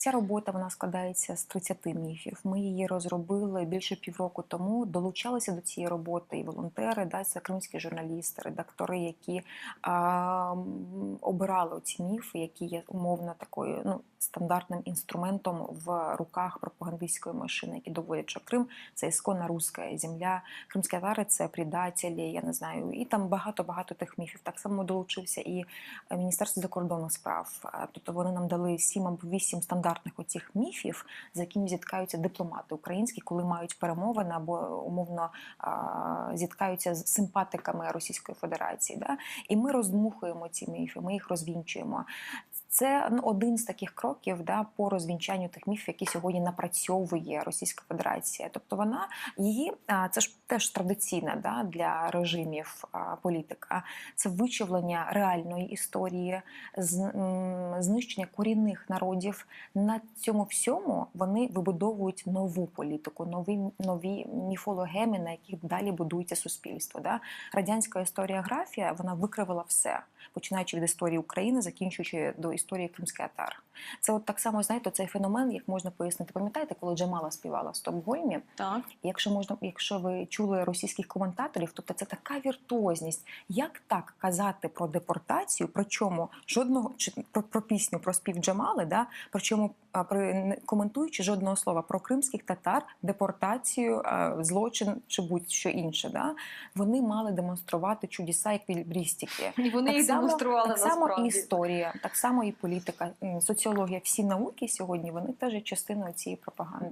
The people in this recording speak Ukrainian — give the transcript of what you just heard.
Ця робота вона складається з 30 міфів. Ми її розробили більше півроку тому. Долучалися до цієї роботи і волонтери, да, це кримські журналісти, редактори, які а, обирали ці міфи, які є умовно такою ну, стандартним інструментом в руках пропагандистської машини, які доводять, що Крим це ісконна руська земля, кримські татари це предателі, я не знаю, і там багато-багато тих міфів. Так само долучився і Міністерство закордонних справ. Тобто вони нам дали сім або вісім стандартних оцих міфів, з якими зіткаються дипломати українські, коли мають перемовини або умовно зіткаються з симпатиками Російської Федерації. Да? І ми роздмухуємо ці міфи, ми їх розвінчуємо. Це ну, один з таких кроків да, по розвінчанню тих міфів, які сьогодні напрацьовує Російська Федерація. Тобто вона її це ж теж традиційна да, для режимів політика. Це вичавлення реальної історії, знищення корінних народів. На цьому всьому вони вибудовують нову політику, нові нові міфологеми, на яких далі будується суспільство. Да? Радянська історіографія вона викривила все, починаючи від історії України, закінчуючи до історії кримських татар. Це от так само знаєте, цей феномен, як можна пояснити. Пам'ятаєте, коли Джамала співала в Стокгольмі? Так. Якщо можна, якщо ви чули російських коментаторів, тобто це така віртуозність. Як так казати про депортацію? Причому жодного чи про, про пісню про спів Джамали, да причому при не коментуючи жодного слова про кримських татар, депортацію, злочин чи будь-що інше, да вони мали демонструвати чудеса еквілібрістики. І вони Так їх само- демонстрували Так само і історія, так само і політика, соціологія, всі науки сьогодні вони теж є частиною цієї пропаганди.